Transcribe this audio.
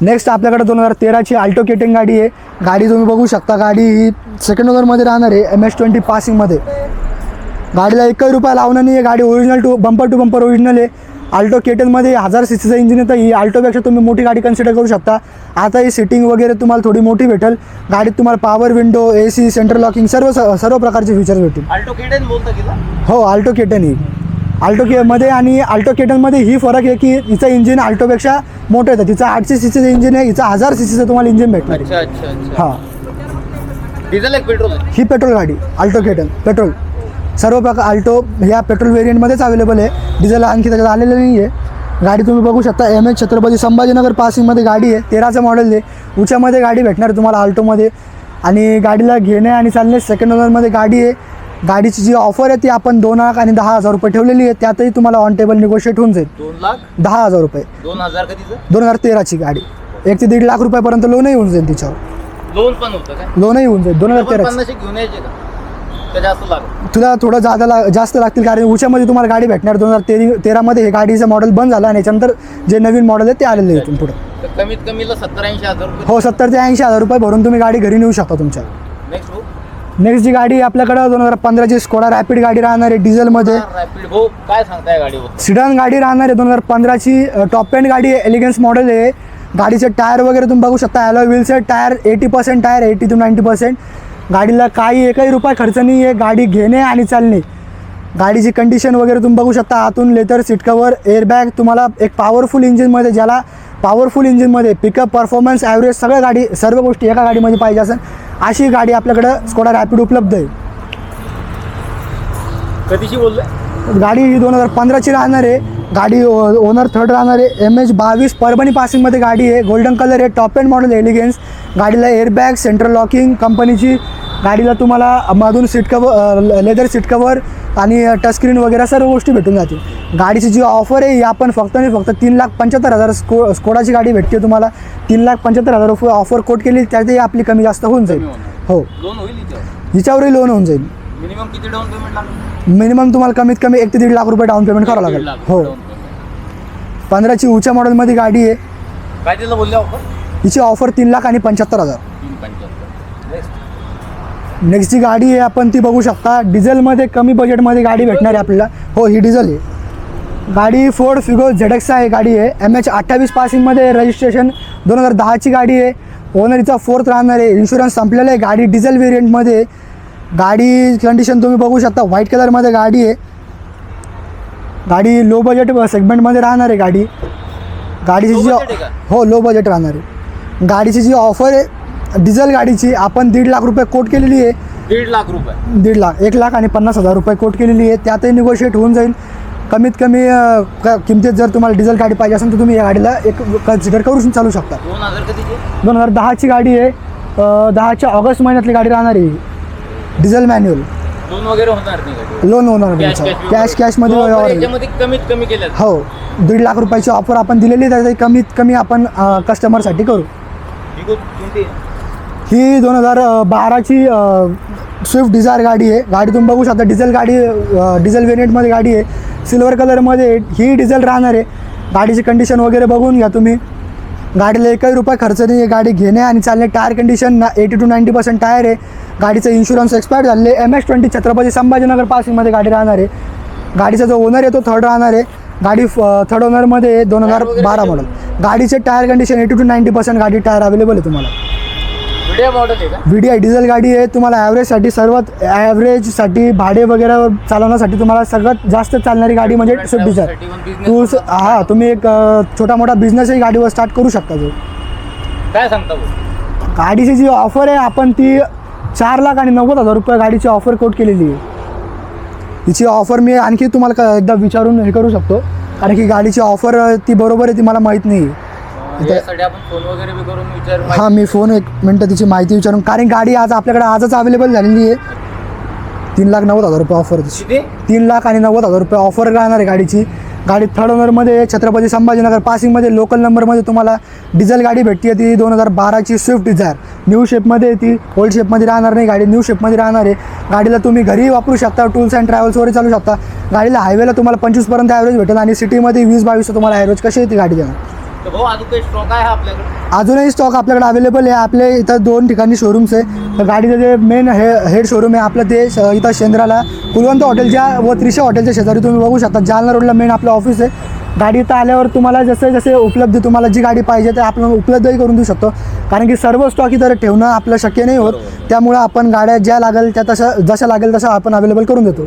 Next आपल्याकडे दोन हजार तेराची अल्टो केटिंग गाडी आहे. गाडी तुम्ही बघू शकता. गाडी ही सेकंड ओनरमध्ये राहणार आहे एम एस ट्वेंटी पासिंगमध्ये गाडीला एकही रुपया लावणं नाही आहे गाडी original to bumper to bumper original आहे. अल्टो केटनमध्ये हजार सी सीचं इंजिन येतं. ही अल्टोपेक्षा तुम्ही मोठी गाडी कन्सिडर करू शकता. आता ही सिटिंग वगैरे तुम्हाला थोडी मोठी भेटेल. गाडीत तुम्हाला power window A C central locking सर्व सर्व प्रकारचे फीचर्स भेटतील. अल्टो केडेन बोलता हो अल्टो केटन ही. अल्टो के मध्ये आणि अल्टो केटनमध्ये ही फरक आहे की हिचं इंजिन अल्टोपेक्षा मोठं येतं. तिचं आठशे सी सीचं इंजिन आहे हिचं हजार सी सीचं तुम्हाला इंजिन भेटणार आहे. अच्छा अच्छा अच्छा. हां. डिझेल एक पेट्रोल ही पेट्रोल गाडी अल्टो केटन पेट्रोल सर्व प्रकार अल्टो ह्या पेट्रोल व्हेरियंटमध्येच अवेलेबल आहे. डिझेल आणखी त्याच्यात आलेलं नाही आहे गाडी तुम्ही बघू शकता एम एच छत्रपती संभाजीनगर पासिंगमध्ये गाडी आहे. तेराचं मॉडेल आहे. उच्यामध्ये गाडी भेटणार तुम्हाला अल्टोमध्ये आणि गाडीला घेणे आणि चालणे सेकंड ओनरमध्ये गाडी आहे. गाडीची जी ऑफर आहे ती आपण दोन लाख आणि दहा हजार रुपये ठेवलेली आहे. त्यातही तुम्हाला ऑन टेबल निगोशिएट होऊन जाईल. दोन लाख? दहा हजार रुपये. दोन हजार कधीचं? दोन हजार तेराची गाडी. एक ते दीड लाख रुपयापर्यंत लोनही होऊन जाईल तिच्यावर. लोन पण होतं काय लोनही होऊन जाईल. दोन हजार पण तेराची. पन्नासशे घेऊन यायचे का? का जास्त लागत तुला थोडं जादा ला जास्त लागतील कारण उच्यामध्ये तुम्हाला गाडी भेटणार. दोन हजार तेरी तेरामध्ये हे गाडीचं मॉडेल बंद झालं आणि याच्यानंतर जे नवीन मॉडेल आहे ते आलेलं आहे इथून पुढे. तर कमीत कमीला सत्तर ऐंशी हजार रुपये. हो सत्तर ते ऐंशी हजार रुपये भरून तुम्ही गाडी घरी नेऊ शकता तुमच्या. नेक्स्ट नेक्स्ट जी गाडी आपल्याकडं दोन हजार पंधराची स्कोडा रॅपिड गाडी राहणार आहे डिझेलमध्ये रॅपिड भाऊ काय सांगताय सिडान गाडी राहणार आहे दोन हजार पंधराची टॉप एंड गाडी आहे एलिगन्स मॉडेल आहे. गाडीचे टायर वगैरे तुम्ही बघू शकता alloy व्हीलचे tyre eighty percent tyre eighty to ninety percent गाडीला काही एकही रुपये खर्च नाही आहे गाडी घेणे आणि चालणे. गाडीची कंडिशन वगैरे तुम्ही बघू शकता आतून लेदर सीट कवर एअरबॅग तुम्हाला एक पॉवरफुल इंजिनमध्ये ज्याला पॉवरफुल इंजिनमध्ये पिकअप परफॉर्मन्स ॲव्हरेज सगळ्या गाडी सर्व गोष्टी एका गाडीमध्ये पाहिजे असेल. अशी गाडी आपल्याकडं स्कोडा रॅपिड उपलब्ध आहे. कधीशी बोललोय गाडी ही दोन हजार पंधराची राहणार आहे. गाडी ओनर थर्ड राहणार आहे. एम एच बावीस परभणी पासिंगमध्ये गाडी आहे. गोल्डन कलर आहे. टॉप एंड मॉडेल एलिगन्स गाडीला एअरबॅग सेंट्रल लॉकिंग कंपनीची गाडीला तुम्हाला मधून seat cover leather seat cover आणि टचस्क्रीन वगैरे सर्व गोष्टी भेटून जातील. गाडीची जी ऑफर आहे ही आपण फक्त आणि फक्त तीन लाख पंच्याहत्तर हजार स्को स्कोडाची गाडी भेटते तुम्हाला. तीन लाख पंच्याहत्तर हजार रुपये ऑफर कोट केली त्यातही आपली कमी जास्त होऊन जाईल. हो. हिच्यावरही लोन होऊन जाईल. मिनिमम किती डाऊन पेमेंट मिनिमम तुम्हाला कमीत कमी एक ते दीड लाख रुपये डाऊन पेमेंट करावं लागेल. हो. पंधराची उच्या मॉडेलमध्ये गाडी आहे. काय बोलले ऑफर हिची ऑफर तीन लाख आणि पंच्याहत्तर हजार. नेक्स्ट जी गाडी आहे आपण ती बघू शकता. डिझेलमध्ये कमी बजेटमध्ये गाडी भेटणार आहे आपल्याला. हो ही डिझेल आहे. गाडी फोर्ड फिगो झेडक्स आहे गाडी आहे. एम एच अठ्ठावीस पासिंगमध्ये रजिस्ट्रेशन दोन हजार दहाची गाडी आहे. ओनर हिचा फोर्थ राहणार आहे. इन्शुरन्स संपलेला आहे. गाडी डिझेल व्हेरियंटमध्ये आहे. गाडी कंडिशन तुम्ही बघू शकता. व्हाईट कलरमध्ये गाडी आहे. गाडी लो बजेट सेगमेंटमध्ये राहणार आहे गाडी. गाडीची जी? हो लो बजेट राहणार आहे. गाडीची जी ऑफर आहे डिझेल गाडीची आपण दीड लाख रुपये कोट केलेली आहे. दीड लाख रुपये. दीड लाख एक लाख आणि पन्नास हजार रुपये कोट केलेली आहे. त्यातही निगोशिएट होऊन जाईल. कमीत कमी क- किमतीत जर तुम्हाला डिझेल गाडी पाहिजे असेल तर तुम्ही या गाडीला एक कन्सिडर करू चालू शकता. दोन हजार कधीचे दोन हजार दहाची गाडी आहे. अं, दहाच्या ऑगस्ट महिन्यातली गाडी राहणार आहे डिझेल मॅन्युअल. वगैरे होणार नाही लोन होणार कॅश तुमचं कॅश कॅशमध्ये तो व्यवहार offer आहे. याच्यामध्ये कमीत कमी हो. दीड लाख रुपयाची ऑफर आपण दिलेली आहे. कमीत कमी आपण कस्टमरसाठी करू. ही कोणती ही दोन हजार बाराची स्विफ्ट डिझायर गाडी आहे. गाडी तुम्ही बघू शकता डिझेल गाडी डिझेल व्हेरियंटमध्ये गाडी आहे. सिल्वर कलरमध्ये. ही डिझेल राहणार आहे. गाडीची कंडिशन वगैरे बघून घ्या तुम्ही. गाडीला एकही रुपये खर्च नाही आहे गाडी घेणे आणि चालणे. टायर कंडिशन ना eighty to ninety percent tyre आहे. गाडीचं इन्शुरन्स एक्सपायर झाले M S twenty Chhatrapati Sambhajinagar पासिंगमध्ये गाडी राहणार आहे. गाडीचा जो ओनर आहे तो थर्ड राहणार आहे. गाडी थर्ड ओनरमध्ये दोन हजार बारा मॉडेल गाडीचे tyre condition eighty to ninety percent गाडी टायर अवेलेबल आहे तुम्हाला. मॉडेल आहे का? व्ही डी आय डिझेल गाडी आहे. तुम्हाला ॲव्हरेजसाठी सर्वात ॲव्हरेजसाठी भाडे वगैरे चालवण्यासाठी तुम्हाला सगळ्यात जास्त चालणारी गाडी म्हणजे स्विफ्ट डिझायर पण हां तुम्ही एक छोटा मोठा बिझनेसही गाडीवर स्टार्ट करू शकता जो. काय सांगता गाडीची जी ऑफर आहे आपण ती चार लाख आणि नव्वद हजार रुपये गाडीची ऑफर कोट केलेली आहे. हिची ऑफर मी आणखी तुम्हाला एकदा विचारून हे करू शकतो. कारण की गाडीची ऑफर ती बरोबर आहे ती मला माहीत नाही. यासाठी आपण फोन वगैरे बी करून विचार. हां मी फोन एक मिनटं तिची माहिती विचारून कारण गाडी आज आपल्याकडे आजच अवेलेबल झालेली आहे. तीन लाख नव्वद हजार रुपये ऑफर किती? तीन लाख आणि नव्वद हजार रुपये ऑफर राहणार आहे गाडीची. गाडी थर्ड ओनरमध्ये छत्रपती संभाजीनगर पासिंगमध्ये लोकल नंबरमध्ये तुम्हाला डिझेल गाडी भेटते ती दोन हजार बाराची स्विफ्ट डिझायर न्यू शेपमध्ये ती ओल्ड शेपमध्ये राहणार नाही गाडी न्यू शेपमध्ये राहणार आहे. गाडीला तुम्ही घरी वापरू शकता टूल्स अँड ट्रॅव्हल्सवरही चालू शकता. गाडीला हायवेला तुम्हाला पंचवीसपर्यंत ॲव्हरेज भेटेल आणि सिटीमध्ये वीस बावीस तुम्हाला ॲव्हरेज कशी येते गाडी देणार? तर भाऊ अजून काही स्टॉक आहे आपल्याकडे? अजूनही स्टॉक आपल्याकडे अवेलेबल आहे. आपले इथं दोन ठिकाणी शोरूम्स आहे. तर गाडीचं जे मेन हे हेड शोरूम आहे आपलं ते श- इथं शेंद्राला कुलवंत हॉटेलच्या व त्रिशा हॉटेलच्या शेजारी तुम्ही बघू शकता. जालना रोडला मेन आपलं ऑफिस आहे. गाडी इथं आल्यावर तुम्हाला जसे जसे उपलब्ध तुम्हाला जी गाडी पाहिजे ते आपण उपलब्धही करून देऊ शकतो. कारण की सर्व स्टॉक इथं ठेवणं आपलं शक्य नाही होत. त्यामुळं आपण गाड्या ज्या लागेल त्या तशा जशा लागेल तशा आपण अवेलेबल करून देतो.